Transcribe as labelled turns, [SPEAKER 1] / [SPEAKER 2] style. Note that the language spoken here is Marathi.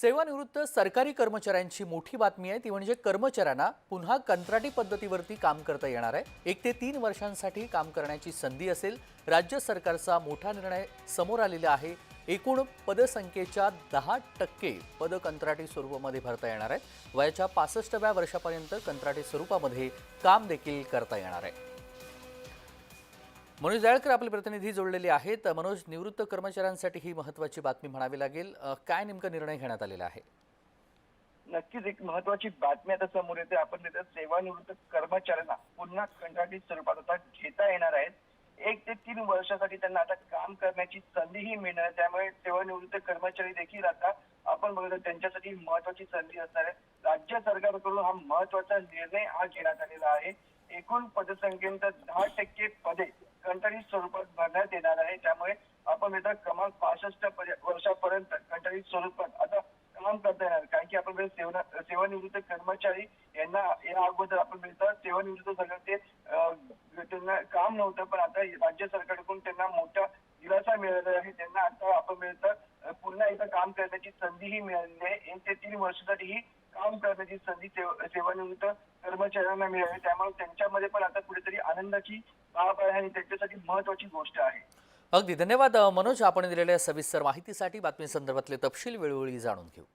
[SPEAKER 1] सेवानिवृत्त सरकारी कर्मचाऱ्यांची मोठी बातमी आहे. ती म्हणजे कर्मचाऱ्यांना पुन्हा कंत्राटी पद्धतीवरती काम करता येणार आहे. एक ते तीन वर्षांसाठी काम करण्याची संधी असेल. राज्य सरकारचा मोठा निर्णय समोर आलेला आहे. एकूण पदसंख्येच्या दहा टक्के पद कंत्राटी स्वरूपामध्ये भरता येणार आहेत. वयाच्या पासष्टव्या वर्षापर्यंत कंत्राटी स्वरूपामध्ये काम देखील करता येणार आहे. मनोज जाळकर आपले प्रतिनिधी जोडलेले आहेत. मनोज निवृत्त कर्मचाऱ्यांसाठी ही महत्वाची बातमी म्हणावी लागेल. काय नेमका निर्णय घेण्यात आलेला आहे?
[SPEAKER 2] नक्कीच एक महत्वाची बातमी आता समोर येते. आपण तिथे सेवानिवृत्त कर्मचाऱ्यांना पुन्हा कंत्राटी स्वरूपात आता घेता येणार आहेत. एक ते तीन वर्षासाठी त्यांना आता काम करण्याची संधीही मिळणार आहे. त्यामुळे सेवानिवृत्त कर्मचारी देखील आता आपण बघितलं त्यांच्यासाठी महत्वाची संधी असणार आहे. राज्य सरकारकडून हा महत्त्वाचा निर्णय हा घेण्यात आलेला आहे. एकूण पदसंख्येनंतर दहा टक्के पदे कंत्राटी स्वरूपात भरण्यात येणार आहे. त्यामुळे आपण इथं क्रमांक पासष्ट वर्षापर्यंत कंत्राटी स्वरूपात आता काम करता येणार. कारण की आपण सेवा सेवानिवृत्त कर्मचारी यांना या अगोदर आपण मिळतात. सेवानिवृत्त झालं ते त्यांना काम नव्हतं पण आता राज्य सरकारकडून त्यांना मोठा दिलासा मिळाला आहे. त्यांना आता आपण मिळतं पुन्हा एकदा काम करण्याची संधीही मिळाली आहे. एक ते तीन वर्षासाठी ही काम करण्याची संधी सेवानिवृत्त कर्मचाऱ्यांना मिळावी. त्यामुळे त्यांच्यामध्ये पण आता कुठेतरी आनंदाची बाब आहे आणि त्यांच्यासाठी महत्वाची गोष्ट आहे.
[SPEAKER 1] अगदी. धन्यवाद मनोज. आपण दिलेल्या सविस्तर माहितीसाठी बातमी संदर्भातले तपशील वेळोवेळी जाणून घेऊ.